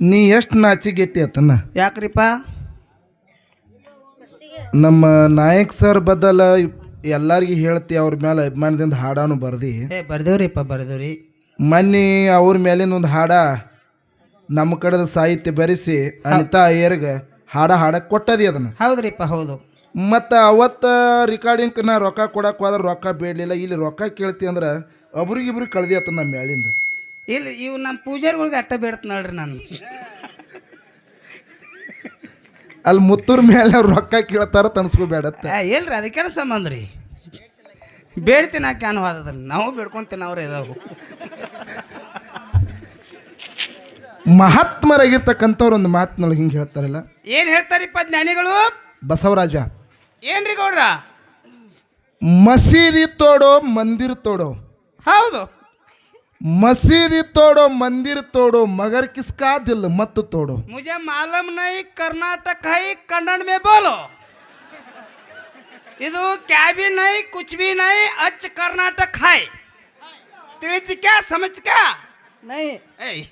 ನೀ ಎಷ್ಟು ನಾಚಿಗೆಟ್ಟಿ ಆತನ? ಯಾಕ್ರಿಪ್ಪ? ನಮ್ಮ ನಾಯಕ್ ಸರ್ ಬದಲ ಎಲ್ಲಾರ್ಗಿ ಹೇಳ್ತಿ ಅವ್ರ ಮೇಲೆ ಅಭಿಮಾನದಿಂದ ಹಾಡಾನು ಬರ್ದಿ. ಏ ಬರ್ದೇವ್ರಿಪ್ಪ ಬರ್ದೇವ್ರಿ. ಮೊನ್ನೆ ಅವ್ರ ಮೇಲಿನ ಒಂದು ಹಾಡ ನಮ್ಮ ಕಡೆದ ಸಾಹಿತ್ಯ ಬರೆಸಿ ಅನಿತಾ ಅಯ್ಯರ್ಗೆ ಹಾಡ ಹಾಡ ಕೊಟ್ಟದಿ ಅದನ್ನ. ಹೌದ್ರಿಪ್ಪ ಹೌದು. ಮತ್ತು ಅವತ್ತ ರೆಕಾರ್ಡಿಂಗ್ ನಾ ರೊಕ್ಕ ಕೊಡಕ್ಕೆ ಹೋದ್ರೆ ರೊಕ್ಕ ಬೇಡಲಿಲ್ಲ ಇಲ್ಲಿ ರೊಕ್ಕ ಕೇಳ್ತಿ ಅಂದ್ರೆ ಒಬ್ರಿಗಿಬ್ರಿಗೆ ಕಳ್ದಿ ಆತ ನಮ್ಮ ಮೇಲಿಂದ ಇಲ್ಲಿ ಇವು ನಮ್ಮ ಪೂಜಾರಿಗಳಿಗೆ ಅಟ್ಟ ಬೇಡತ್ ನೋಡ್ರಿ ನಾನು. ಅಲ್ಲಿ ಮುತ್ತೂರ್ ಮೇಲೆ ಅವ್ರು ರೊಕ್ಕ ಕೇಳ್ತಾರ ತನ್ಸ್ಕೋಬೇಡತ್ತ ಇಲ್ರಿ ಅದಕ್ಕೆ ಸಂಬಂಧ ರೀ ಬೇಡ್ತೀನಿ ಆ ಕ್ಯಾನ್ ಹೋದ ನಾವು ಬೇಡ್ಕೊಂತೀನಿ ಅವ್ರ ಇದಾವು. ಮಹಾತ್ಮರಾಗಿರ್ತಕ್ಕಂಥವ್ರು ಒಂದು ಮಾತಿನೊಳಗೆ ಹಿಂಗೆ ಹೇಳ್ತಾರಲ್ಲ? ಏನು ಹೇಳ್ತಾರಿಪ್ಪ ಜ್ಞಾನಿಗಳು? ಬಸವರಾಜ. ಏನ್ರಿ ಗೌಡ್ರ? ಮಸೀದಿ ತೋಡೋ ಮಂದಿರ ತೋಡೋ. ಹೌದು. ಮಸೀದಿ ತೋಡೋ ಮಂದಿರ ತೋಡೋ ಮಗರ್ ಕಿಸ್ಕಾ ದಿಲ್ ಮತ್ತು ತೋಡೋ. ಮುಜೆ ಮಾಲಮ್ ನೈ ಕರ್ನಾಟಕ ಹೈ ಕನ್ನಡ ಮೇ ಬೋಲೋ. ಇದು ಕ್ಯಾಬಿ ನೈ ಕುಚ್ ಬಿ ನೈ ಅಚ್ ಕರ್ನಾಟಕ ಹೈ. ತಿಳಿತಿ ಕ್ಯಾ ಸಮಜ್ ಕ್ಯಾ? ನೈ. ಏಯ್.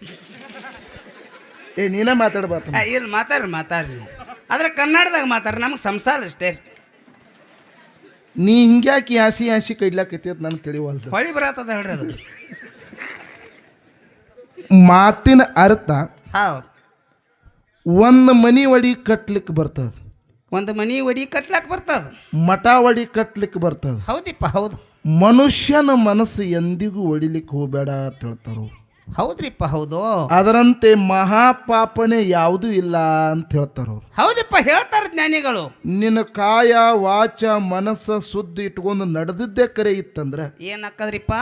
ಏ ನೀನೇ ಮಾತಾಡ್ಬಾತ ಆ, ಇಲ್ಲಿ ಮಾತಾಡ್ರಿ ಮಾತಾಡ್ರಿ. ಆದ್ರೆ ಕನ್ನಡದಾಗ ಮಾತಾಡ್ರಿ ನಮ್ಗೆ ಸಂಸಾರ ಅಷ್ಟೇ. ನೀ ಹಿಂಗ್ಯಾಕೆ ಹಾಸಿ ಹಾಸಿ ಕೈಡ್ಲಾಕೈತಿ ಅಂತ ನನಗೆ ತಿಳಿವಲ್ದು. ಹೊಳಿ ಬರತ್ತದ ಹೇಳ್ರಿ ಅದು. ಮಾತಿನ ಅರ್ಥ ಹೌದು. ಒಂದು ಮನಿ ಒಡಿ ಕಟ್ಲಿಕ್ಕೆ ಬರ್ತದ. ಒಂದು ಮನಿ ಒಡಿ ಕಟ್ಲಕ್ ಬರ್ತದ. ಮಠ ಒಡಿ ಕಟ್ಲಿಕ್ಕೆ ಬರ್ತದ. ಹೌದಿಪ್ಪ ಹೌದು. ಮನುಷ್ಯನ ಮನಸ್ಸು ಎಂದಿಗೂ ಒಡಿಲಿಕ್ಕೆ ಹೋಗಬೇಡ ಅಂತ ಹೇಳ್ತಾರು. ಹೌದ್ರಿಪ್ಪ ಹೌದು. ಅದರಂತೆ ಮಹಾಪಾಪನೆ ಯಾವುದೂ ಇಲ್ಲ ಅಂತ ಹೇಳ್ತಾರ. ಹೌದಿಪ್ಪ ಹೇಳ್ತಾರ ಜ್ಞಾನಿಗಳು. ನಿನ್ನ ಕಾಯ ವಾಚ ಮನಸ್ಸ ಸುದ್ದಿ ಇಟ್ಕೊಂಡು ನಡೆದಿದ್ದೇ ಕರೆ ಇತ್ತಂದ್ರೆ. ಏನ್ ಹಾಕದ್ರಿಪ್ಪ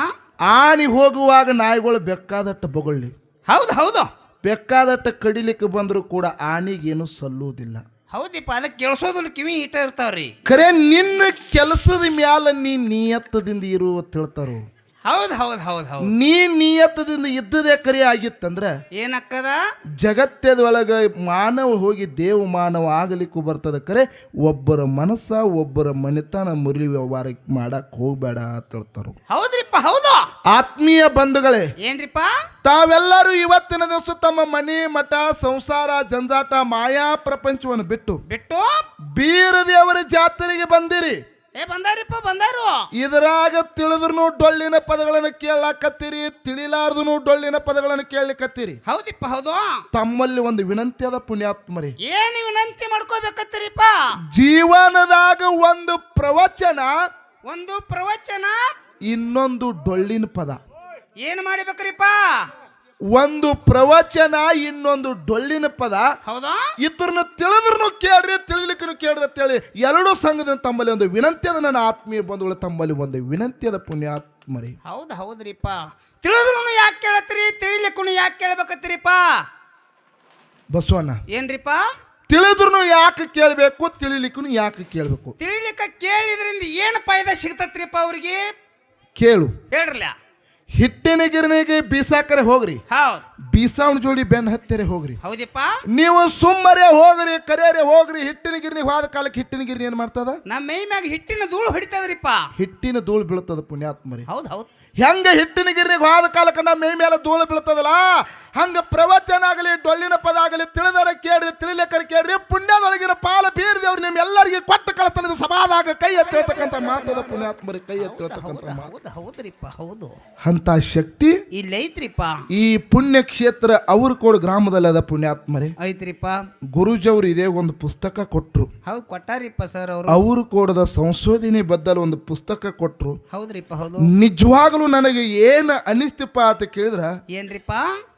ಆನಿ ಹೋಗುವಾಗ ನಾಯಿಗಳು ಬೇಕಾದಟ್ಟು ಬೊಗಳ್ಳಿ ಹೌದು ಹೌದು. ಬೇಕಾದಟ್ಟು ಕಡಿಲಿಕ್ಕೆ ಬಂದರೂ ಕೂಡ ಆನಿಗೇನು ಸಲ್ಲುವುದಿಲ್ಲ. ಹೌದಿಪ್ಪ ಅದಕ್ಕೆ ಕೇಳಿಸೋದಿಲ್ಲ ಕಿವಿ ಇಟ್ಟ ಇರ್ತಾವ್ರಿ. ಖರೆ ನಿನ್ನ ಕೆಲಸದ ಮ್ಯಾಲ ನೀ ನಿಯತ್ತದಿಂದ ಇರುವ ತಿಳ್ತಾರೋ ಹೌದು ಹೌದು ಹೌದು ಹೌದು. ನೀ ನಿಯತ್ತದಿಂದ ಇದ್ದದೇ ಕರೆ ಆಗಿತ್ತಂದ್ರೆ ಏನಕ್ಕದ? ಜಗತ್ತದೊಳಗ ಮಾನವ ಹೋಗಿ ದೇವ ಮಾನವ ಆಗಲಿಕ್ಕೂ ಬರ್ತದ ಕರೆ ಒಬ್ಬರ ಮನಸ್ಸ ಒಬ್ಬರ ಮನೆತನ ಮುರಿ ವ್ಯವಹಾರ ಮಾಡಕ್ ಹೋಗ್ಬೇಡ ಅಂತ ಹೇಳ್ತಾರು. ಹೌದ್ರಿಪ್ಪ ಹೌದು. ಆತ್ಮೀಯ ಬಂಧುಗಳೇ ಏನ್ರಿಪ್ಪ? ತಾವೆಲ್ಲರೂ ಇವತ್ತಿನ ದಿವಸ ತಮ್ಮ ಮನೆ ಮಠ ಸಂಸಾರ ಜಂಜಾಟ ಮಾಯಾ ಪ್ರಪಂಚವನ್ನು ಬಿಟ್ಟು ಬಿಟ್ಟು ಬೀರದೇವರ ಜಾತ್ರೆಗೆ ಬಂದಿರಿ. ಏ ಬಂದಾರಿಪ್ಪ ಬಂದಾರು. ಇದರಾಗ ತಿಳಿದ್ರು ಡೊಳ್ಳಿನ ಪದಗಳನ್ನು ಕೇಳಕತ್ತೀರಿ ತಿಳಿಲಾರ್ದು ಡೊಳ್ಳಿನ ಪದಗಳನ್ನು ಕೇಳಲಿಕ್ಕತ್ತೀರಿ ಹೌದಿಪ್ಪ ಹೌದು. ತಮ್ಮಲ್ಲಿ ಒಂದು ವಿನಂತಿ ಅದ ಪುಣ್ಯಾತ್ಮರಿ. ಏನು ವಿನಂತಿ ಮಾಡ್ಕೋಬೇಕತ್ತೀರಿಪ್ಪ? ಜೀವನದಾಗ ಒಂದು ಪ್ರವಚನ ಒಂದು ಪ್ರವಚನ ಇನ್ನೊಂದು ಡೊಳ್ಳಿನ ಪದ. ಏನು ಮಾಡ್ಬೇಕ್ರಿಪ್ಪ? ಒಂದು ಪ್ರವಚನ ಇನ್ನೊಂದು ಡೊಳ್ಳಿನ ಪದ. ಹೌದಾ? ಇದ್ರನ್ನ ತಿಳಿದ್ರು ಕೇಳ್ರಿ ತಿಳಿಲಿಕ್ಕೂ ಕೇಳ್ರಿ ಅಂತೇಳಿ ಎರಡೂ ಸಂಘದ ತಮ್ಮಲ್ಲಿ ಒಂದು ವಿನಂತಿ ಅದ. ನನ್ನ ಆತ್ಮೀಯ ಬಂಧುಗಳು ತಮ್ಮಲ್ಲಿ ಒಂದು ವಿನಂತಿ ಅದ ಪುಣ್ಯಾತ್ಮರಿ. ಹೌದು ಹೌದ್ರಿಪ್ಪ. ತಿಳಿದ್ರು ಯಾಕೆ ಕೇಳತ್ರಿ ತಿಳಿಲಿಕ್ಕೂ ಯಾಕೆ ಕೇಳ್ಬೇಕತ್ತೀರಿಪ್ಪ? ಬಸವಣ್ಣ ಏನ್ರಿಪ್ಪ? ತಿಳಿದ್ರು ಯಾಕೆ ಕೇಳಬೇಕು ತಿಳಿಲಿಕ್ಕೂ ಯಾಕೆ ಕೇಳಬೇಕು? ತಿಳಿಲಿಕ್ಕ ಕೇಳಿದ್ರಿಂದ ಏನು ಫಾಯ್ದಾ ಸಿಗ್ತತ್ರಿಪ್ಪ ಅವ್ರಿಗೆ? ಕೇಳು. ಹೇಳ್ರಲ್ಲ ಹಿಟ್ಟಿನ ಗಿರಣಿಗೆ ಬೀಸಾಕರೆ ಹೋಗ್ರಿ. ಹೌದು. ಬೀಸಾವಣ ಜೋಡಿ ಬೆನ್ ಹತ್ತಿರ ಹೋಗ್ರಿ. ಹೌದಪ್ಪ? ನೀವು ಸುಮ್ಮರೆ ಹೋಗ್ರಿ ಕರೆಯರೆ ಹೋಗ್ರಿ ಹಿಟ್ಟಿನ ಗಿರಣಿ ಹೋದ ಕಾಲಕ್ಕೆ ಹಿಟ್ಟಿನ ಗಿರಣಿ ಏನ್ ಮಾಡ್ತದ? ನಮ್ಮ ಮೈ ಮ್ಯಾಗ ಹಿಟ್ಟಿನ ಧೂಳು ಹೊಡಿತದ್ರಿಪ್ಪ. ಹಿಟ್ಟಿನ ಧೂಳು ಬೀಳ್ತದ ಪುಣ್ಯಾತ್ಮರಿ. ಹೌದು ಹೌದು. ಹೆಂಗ ಹಿಟ್ಟಿನ ಗಿರಣಿಗೆ ಹೋದ ಕಾಲಕ್ಕೆ ನಮ್ಮ ಮೈ ಮೇಲೆ ಧೂಳು ಬೀಳ್ತದಲ್ಲ? ಹಂಗ ಪ್ರವಚನ ಆಗಲಿ ಡೊಳ್ಳಿನ ಪದ ಆಗಲಿ ತಿಳಿದರ ಕೇಳ್ರಿ ತಿಳಿಲಕ್ಕರ ಕೇಳ್ರಿ ಪುಣ್ಯದೊಳಗಿನ ಪಾಲ ಬೀರಿದವ್ರು ನಿಮ್ ಎಲ್ಲರಿಗೆ ಕೊಟ್ಟ ಕಳತನದ ಸಭಾದಾಗ ಕೈ ಎತ್ತಿರ್ತಕ್ಕಂಥ ಮಾತದ ಪುಣ್ಯಾತ್ಮರಿ ಕೈ ಎತ್ತಿರ್ತಕ್ಕಂಥ ಹೌದು ಹೌದ್ರಿಪ್ಪ ಹೌದು. ಅಂತ ಶಕ್ತಿ ಇಲ್ಲೈತ್ರಿಪ್ಪ ಈ ಪುಣ್ಯ ಕ್ಷೇತ್ರ ಅವ್ರ ಕೋಡ್ ಗ್ರಾಮದಲ್ಲಿ ಅದ ಪುಣ್ಯಾತ್ಮರಿ. ಐತ್ರಿಪ್ಪ. ಗುರುಜವ್ರು ಇದೇ ಒಂದು ಪುಸ್ತಕ ಕೊಟ್ರು. ಹೌದು ಕೊಟ್ಟಾರಿಪ್ಪ ಸರ್ ಅವರು. ಅವರು ಕೋಡದ ಸಂಶೋಧನೆ ಬದ್ದಲು ಒಂದು ಪುಸ್ತಕ ಕೊಟ್ರು. ಹೌದ್ರಿಪ್ಪ ಹೌದು. ನಿಜವಾಗ್ಲೂ ನನಗೆ ಏನು ಅನಿಸ್ತಿಪ್ಪ ಅಂತ ಕೇಳಿದ್ರ ಏನ್ರಿಪ್ಪ?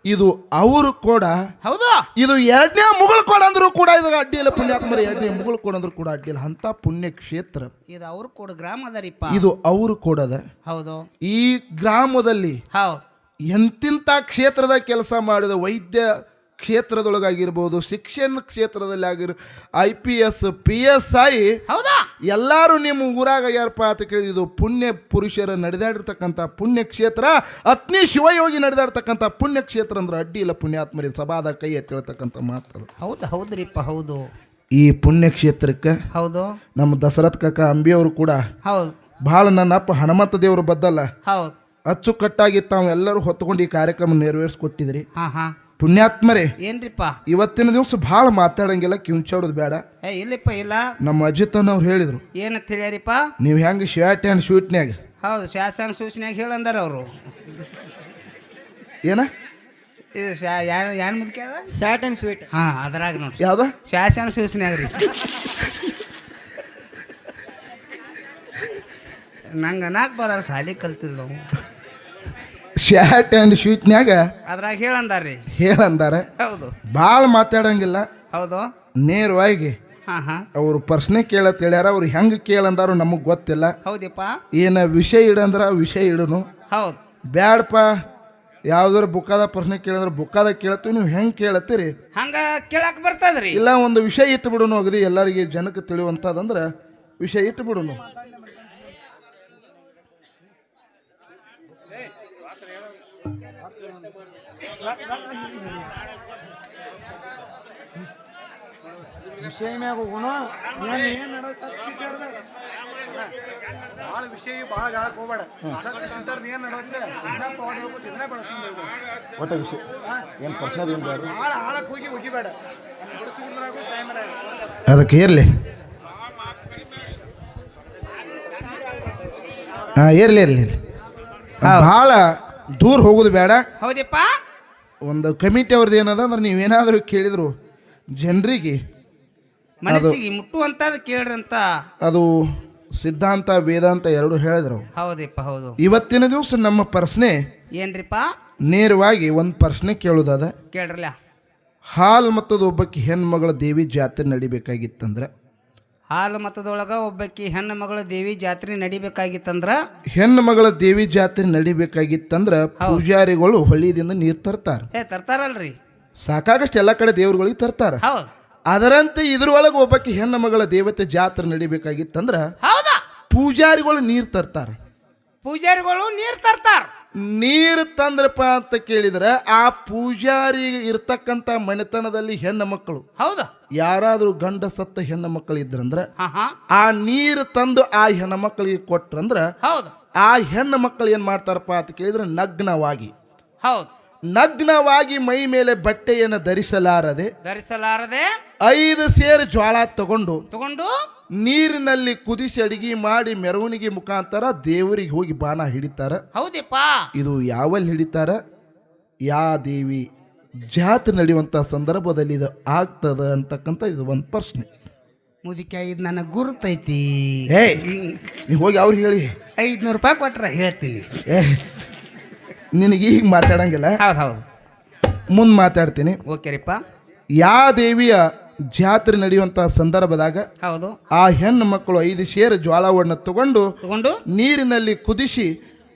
ಇದು ಅವರು ಕೂಡ ಹೌದಾ. ಇದು ಎರಡನೇ ಮುಗುಳು ಕೋಡ ಅಂದ್ರೂ ಕೂಡ ಇದು ಅಡ್ಡಿ ಇಲ್ಲ ಪುಣ್ಯಾತ್ಮರ ಎರಡನೇ ಮುಗುಳು ಕೋಡ ಅಂದ್ರೂ ಕೂಡ ಅಡ್ಡಿ ಇಲ್ಲ ಅಂತ ಪುಣ್ಯ ಕ್ಷೇತ್ರ ಇದು ಅವರು ಕೂಡ ಗ್ರಾಮ ಅದರಿಪ್ಪ ಇದು ಅವರು ಕೊಡದ. ಹೌದು. ಈ ಗ್ರಾಮದಲ್ಲಿ ಹೌದು. ಎಂತಿಂಥ ಕ್ಷೇತ್ರದ ಕೆಲಸ ಮಾಡಿದ ವೈದ್ಯ ಕ್ಷೇತ್ರದೊಳಗಾಗಿರ್ಬೋದು ಶಿಕ್ಷಣ ಕ್ಷೇತ್ರದಲ್ಲಿ ಆಗಿರ್ I P S P S I ಹೌದಾ? ಎಲ್ಲರೂ ನಿಮ್ಮ ಊರಾಗ ಯಾರಪ್ಪ ಅಂತ ಕೇಳಿದ್ರು ಇದು ಪುಣ್ಯ ಪುರುಷರ ನಡೆದಾಡಿರ್ತಕ್ಕಂಥ ಪುಣ್ಯ ಕ್ಷೇತ್ರ ಅತ್ನಿ ಶಿವಯೋಗಿ ನಡೆದಾಡ್ತಕ್ಕಂಥ ಪುಣ್ಯ ಕ್ಷೇತ್ರ ಅಂದ್ರೆ ಅಡ್ಡಿ ಇಲ್ಲ ಪುಣ್ಯಾತ್ಮರಿ ಸಭಾದ ಕೈ ಎತ್ತಿಳ್ತಕ್ಕಂಥ ಮಾತು ಹೌದು ಹೌದ್ರಿಪ್ಪ ಹೌದು. ಈ ಪುಣ್ಯ ಕ್ಷೇತ್ರಕ್ಕೆ ಹೌದು. ನಮ್ಮ ದಶರಥ್ ಕಾಕ ಅಂಬಿಯವರು ಕೂಡ ಹೌದು. ಭಾಳ ನನ್ನ ಅಪ್ಪ ಹನುಮಂತ ದೇವರು ಬದ್ದಲ್ಲ. ಹೌದು. ಅಚ್ಚುಕಟ್ಟಾಗಿ ತಾವು ಎಲ್ಲರೂ ಹೊತ್ಕೊಂಡು ಈ ಕಾರ್ಯಕ್ರಮ ನೆರವೇರಿಸ್ಕೊಟ್ಟಿದ್ರಿ. ಹಾ ಹಾ. ಪುಣ್ಯಾತ್ಮರೇ ಏನ್ರಿಪ್ಪ? ಇವತ್ತಿನ ದಿವಸ ಭಾಳ ಮಾತಾಡಂಗಿಲ್ಲ ಕಿಂಚಾಡೋದು ಬೇಡ. ಏ ಇಲ್ಲಪ್ಪ ಇಲ್ಲ. ನಮ್ಮ ಅಜಿತ್ ಅವ್ರು ಹೇಳಿದ್ರು. ಏನಂತ ಹೇಳ್ಯಾರಿಪ್ಪ ನೀವು ಹೆಂಗೆ ಶರ್ಟ್ ಆ್ಯಂಡ್ ಶೂಟ್ನ್ಯಾಗ? ಹೌದು ಶಾಸನ ಸೂಚನೆಯಾಗ ಹೇಳಂದಾರ ಅವರು. ಏನ? ಇದು ಶಾ ಯಾನ್ ಮುದ್ಕೆ ಅದ? ಶಾರ್ಟ್ ಅಂಡ್ ಸ್ವೀಟ್ ಹಾ ಅದ್ರಾಗ ನೋಡ್ರಿ ಯಾವ್ದ? ಶಾಸನ ಸೂಚನೆಯಾಗ ರೀ. ನಂಗೆ ಅನ್ನಾಕ್ ಬರ ಸಾಲಿ ಕಲ್ತಿಲ್ಲ ನಾವು ಶರ್ಟ್ ಆ್ಯಂಡ್ ಶೂಟ್ನ್ಯಾಗ ಅದ್ರಾಗ ಹೇಳಂದಾರ್ರಿ ಹೇಳಂದಾರ ಹೌದು. ಭಾಳ ಮಾತಾಡಂಗಿಲ್ಲ. ಹೌದು. ನೇರವಾಗಿ ಅವರು ಪ್ರಶ್ನೆ ಕೇಳತ್ ಹೇಳ್ಯಾರ ಅವ್ರು ಹೆಂಗೆ ಕೇಳಂದಾರು ನಮಗೆ ಗೊತ್ತಿಲ್ಲ. ಹೌದಪ್ಪ. ಏನ ವಿಷಯ ಇಡಂದ್ರ ವಿಷಯ ಇಡನು. ಹೌದು. ಬ್ಯಾಡಪ್ಪ ಯಾವ್ದಾರು ಬುಕ್ಕಾದ ಪ್ರಶ್ನೆ ಕೇಳಿದ್ರೆ ಬುಕ್ಕಾದ ಕೇಳತ್ತೀವಿ ನೀವು ಹೆಂಗೆ ಕೇಳತ್ತೀರಿ? ಹಂಗ ಕೇಳಕ್ ಬರ್ತದ್ರಿ. ಇಲ್ಲ ಒಂದು ವಿಷಯ ಇಟ್ಟು ಬಿಡುನು ಅಗದಿ ಎಲ್ಲರಿಗೆ ಜನಕ್ಕೆ ತಿಳಿಯುವಂತದಂದ್ರ ವಿಷಯ ಇಟ್ಟು ಬಿಡೋನು ವಿಷಯ ಮ್ಯಾಗ ಹೋಗೋಣ ಭಾಳ ವಿಷಯ ಭಾಳ ಗಾಳಕ್ ಹೋಗ್ಬೇಡ. ಸತ್ಯ ಸಿದ್ಧಾರ್ಥ ಏನ್ ನಡೆಯುತ್ತೆ ಇದನ್ನ ಒಟ್ಟ ವಿಷಯ. ಏನು ಪ್ರಶ್ನೆ ಏನು ಬೇಡ ಭಾಳ ಆಳಕ್ ಹೋಗಿ ಹೋಗಿಬೇಡ ಬಿಡಿಸ್ಬಿಡ್ರಾಗು ಟೈಮ್ ಅದಕ್ಕೆ ಏರ್ಲಿ. ಹಾಂ ಏರ್ಲಿ ಇರಲಿ ಇರಲಿ ಭಾಳ ದೂರ ಹೋಗೋದು ಬೇಡ. ಹೌದಪ್ಪ? ಒಂದು ಕಮಿಟಿ ಅವ್ರದ್ದು ಏನದ ಅಂದ್ರೆ ನೀವೇನಾದರೂ ಕೇಳಿದ್ರು ಜನರಿಗೆ ಮನಸ್ಸಿಗೆ ಮುಟ್ಟುವಂತದ್ ಕೇಳ್ರಂತ ಅದು ಸಿದ್ಧಾಂತ ವೇದಾಂತ ಎರಡು ಹೇಳಿದ್ರು. ಹೌದಪ್ಪ ಹೌದು. ಇವತ್ತಿನ ದಿವಸ ನಮ್ಮ ಪ್ರಶ್ನೆ ಏನ್ರಿಪ್ಪ? ನೇರವಾಗಿ ಒಂದು ಪ್ರಶ್ನೆ ಕೇಳುದಾದ ಕೇಳ್ರಲ್ಲ. ಹಾಲ್ ಮತ್ತದ ಒಬ್ಬಕ್ಕೆ ಹೆಣ್ಮಗಳ ದೇವಿ ಜಾತ್ರೆ ನಡಿಬೇಕಾಗಿತ್ತಂದ್ರೆ ಹಾಲು ಮತದೊಳಗ ಒಬ್ಬಾಕಿ ಹೆಣ್ಣು ಮಗಳ ದೇವಿ ಜಾತ್ರೆ ನಡಿಬೇಕಾಗಿತ್ತಂದ್ರ? ಹೆಣ್ಣು ಮಗಳ ದೇವಿ ಜಾತ್ರೆ ನಡಿಬೇಕಾಗಿತ್ತಂದ್ರ ಪೂಜಾರಿಗಳು ಹೊಳ್ಳಿದಿಂದ ನೀರು ತರ್ತಾರ. ಏ ತರ್ತಾರಲ್ರಿ. ಸಾಕಾಗಷ್ಟು ಎಲ್ಲ ಕಡೆ ದೇವ್ರುಗಳಿಗೆ ತರ್ತಾರ. ಹೌದು. ಅದರಂತೆ ಇದ್ರೊಳಗೆ ಒಬ್ಬಕ್ಕೆ ಹೆಣ್ಣು ಮಗಳ ದೇವತೆ ಜಾತ್ರೆ ನಡಿಬೇಕಾಗಿತ್ತಂದ್ರ ಹೌದಾ? ಪೂಜಾರಿಗಳು ನೀರು ತರ್ತಾರ. ಪೂಜಾರಿಗಳು ನೀರ್ ತರ್ತಾರ. ನೀರು ತಂದ್ರಪ್ಪ ಅಂತ ಕೇಳಿದ್ರೆ ಆ ಪೂಜಾರಿ ಇರ್ತಕ್ಕಂತ ಮನೆತನದಲ್ಲಿ ಹೆಣ್ಣು ಮಕ್ಕಳು. ಹೌದಾ? ಯಾರಾದರೂ ಗಂಡ ಸತ್ತ ಹೆಣ್ಣು ಮಕ್ಕಳು ಇದ್ರಂದ್ರೆ ಆ ನೀರು ತಂದು ಆ ಹೆಣ್ಣು ಮಕ್ಕಳಿಗೆ ಕೊಟ್ರಂದ್ರೆ ಹೌದು. ಆ ಹೆಣ್ಣು ಮಕ್ಕಳು ಏನು ಮಾಡ್ತಾರಪ್ಪ ಅಂತ ಕೇಳಿದ್ರೆ ನಗ್ನವಾಗಿ. ಹೌದು. ನಗ್ನವಾಗಿ ಮೈ ಮೇಲೆ ಬಟ್ಟೆಯನ್ನು ಧರಿಸಲಾರದೆ ಧರಿಸಲಾರದೆ ಐದು ಸೇರು ಜ್ವಾಳ ತಗೊಂಡು ತಗೊಂಡು ನೀರಿನಲ್ಲಿ ಕುದಿಸಿ ಅಡಿಗೆ ಮಾಡಿ ಮೆರವಣಿಗೆ ಮುಖಾಂತರ ದೇವರಿಗೆ ಹೋಗಿ ಬಾಣ ಹಿಡಿತಾರ. ಹೌದಪ್ಪ. ಇದು ಯಾವಲ್ಲಿ ಹಿಡಿತಾರ? ಯಾ ದೇವಿ ಜಾತ್ರೆ ನಡೆಯುವಂಥ ಸಂದರ್ಭದಲ್ಲಿ ಇದು ಆಗ್ತದ ಅಂತಕ್ಕಂಥ ಇದು ಒಂದು ಪ್ರಶ್ನೆ. ಮುದಿಕ ಇದು ನನಗೆ ಗುರುತೈತಿ. ಏ ನೀವು ಹೋಗಿ ಅವ್ರಿಗೆ ಹೇಳಿ. ಐದ್ನೂರು ರೂಪಾಯಿ ಕೊಟ್ರೆ ಹೇಳ್ತೀನಿ. ಏ ನಿನಗೆ ಈಗ ಮಾತಾಡಂಗಿಲ್ಲ. ಹೌದು ಹೌದು. ಮುಂದೆ ಮಾತಾಡ್ತೀನಿ. ಓಕೆ ರೀಪ್ಪ. ಯಾ ದೇವಿಯ ಜಾತ್ರೆ ನಡೆಯುವಂಥ ಸಂದರ್ಭದಾಗ ಹೌದು. ಆ ಹೆಣ್ಣು ಮಕ್ಕಳು ಐದು ಸೇರು ಜ್ವಾಳವನ್ನು ತಗೊಂಡು ತಗೊಂಡು ನೀರಿನಲ್ಲಿ ಕುದಿಸಿ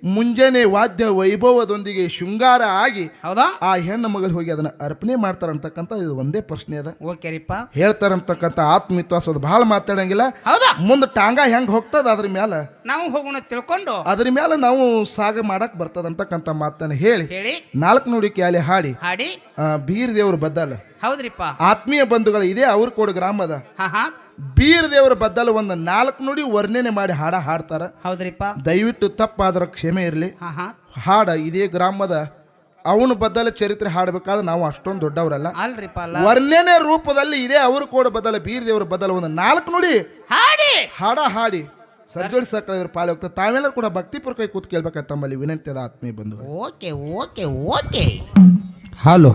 ಮುಂಜಾನೆ ವಾದ್ಯ ವೈಭವದೊಂದಿಗೆ ಶೃಂಗಾರ ಆಗಿ ಹೌದಾ? ಆ ಹೆಣ್ಣು ಮಗಳು ಹೋಗಿ ಅದನ್ನ ಅರ್ಪಣೆ ಮಾಡ್ತಾರಂತಕ್ಕಂತ ಇದು ಒಂದೇ ಪ್ರಶ್ನೆ ಅದ. ಓಕೆ ಹೇಳ್ತಾರಂತಕ್ಕಂತ ಹೇಳ್ತಾರಂತಕ್ಕಂಥ ಆತ್ಮವಿಶ್ವಾಸ ಅದು ಭಾಳ ಮಾತಾಡಂಗಿಲ್ಲ. ಹೌದಾ? ಮುಂದೆ ಟಾಂಗ ಹೆಂಗ್ ಹೋಗ್ತದ ಅದ್ರ ಮ್ಯಾಲ? ನಾವು ಹೋಗೋಣ ತಿಳ್ಕೊಂಡು. ಅದ್ರ ಮ್ಯಾಲ ನಾವು ಸಾಗ ಮಾಡಕ್ ಬರ್ತದ ಅಂತಕ್ಕಂತ ಮಾತನ್ನ ಹೇಳಿ. ಹೇಳಿ. ನಾಲ್ಕು ನೋಡಿ ಕ್ಯಾಲಿ ಹಾಡಿ. ಹಾಡಿ. ಬೀರ್ ದೇವ್ರು ಬದ್ದಲ್ಲ. ಹೌದ್ರಿಪ್ಪ. ಆತ್ಮೀಯ ಬಂಧುಗಳು ಇದೇ ಅವ್ರ ಕೋಡ್ ಗ್ರಾಮದ. ಹಾ. ಬೀರ್ ದೇವರ ಬದ್ದಲ್ಲ ಒಂದು ನಾಲ್ಕು ನುಡಿ ವರ್ಣನೆ ಮಾಡಿ ಹಾಡ ಹಾಡ್ತಾರ. ಹೌದ್ರಿಪ್ಪ. ದಯವಿಟ್ಟು ತಪ್ಪಾದ್ರ ಕ್ಷಮೆ ಇರಲಿ. ಹಾ ಹಾ. ಹಾಡ ಇದೇ ಗ್ರಾಮದ ಅವನ ಬದಲ ಚರಿತ್ರೆ ಹಾಡಬೇಕಾದ್ರೆ ನಾವು ಅಷ್ಟೊಂದು ದೊಡ್ಡವರಲ್ಲ. ಅಲ್ರಿಪ್ಪ ವರ್ಣನೆ ರೂಪದಲ್ಲಿ ಇದೇ ಅವರು ಕೂಡ ಬದಲ ಬೀರ್ ದೇವರ ಬದಲ ಒಂದು ನಾಲ್ಕು ನುಡಿ ಹಾಡಿ! ಹಾಡ ಹಾಡಿ. ಸರ್ಜೋಡಿ ಸಾಕಿದ್ರ ಪಾಳಿ ಹೋಗ್ತಾ ತಾವೆಲ್ಲರೂ ಕೂಡ ಭಕ್ತಿಪುರ ಕೈ ಕೂತ್ ಕೇಳ್ಬೇಕಾಯ್ತು ತಮ್ಮಲ್ಲಿ ವಿನಂತಿ ಅದ ಆತ್ಮೀಯ ಬಂಧು ಓಕೆ ಓಕೆ ಓಕೆ. ಹಲೋ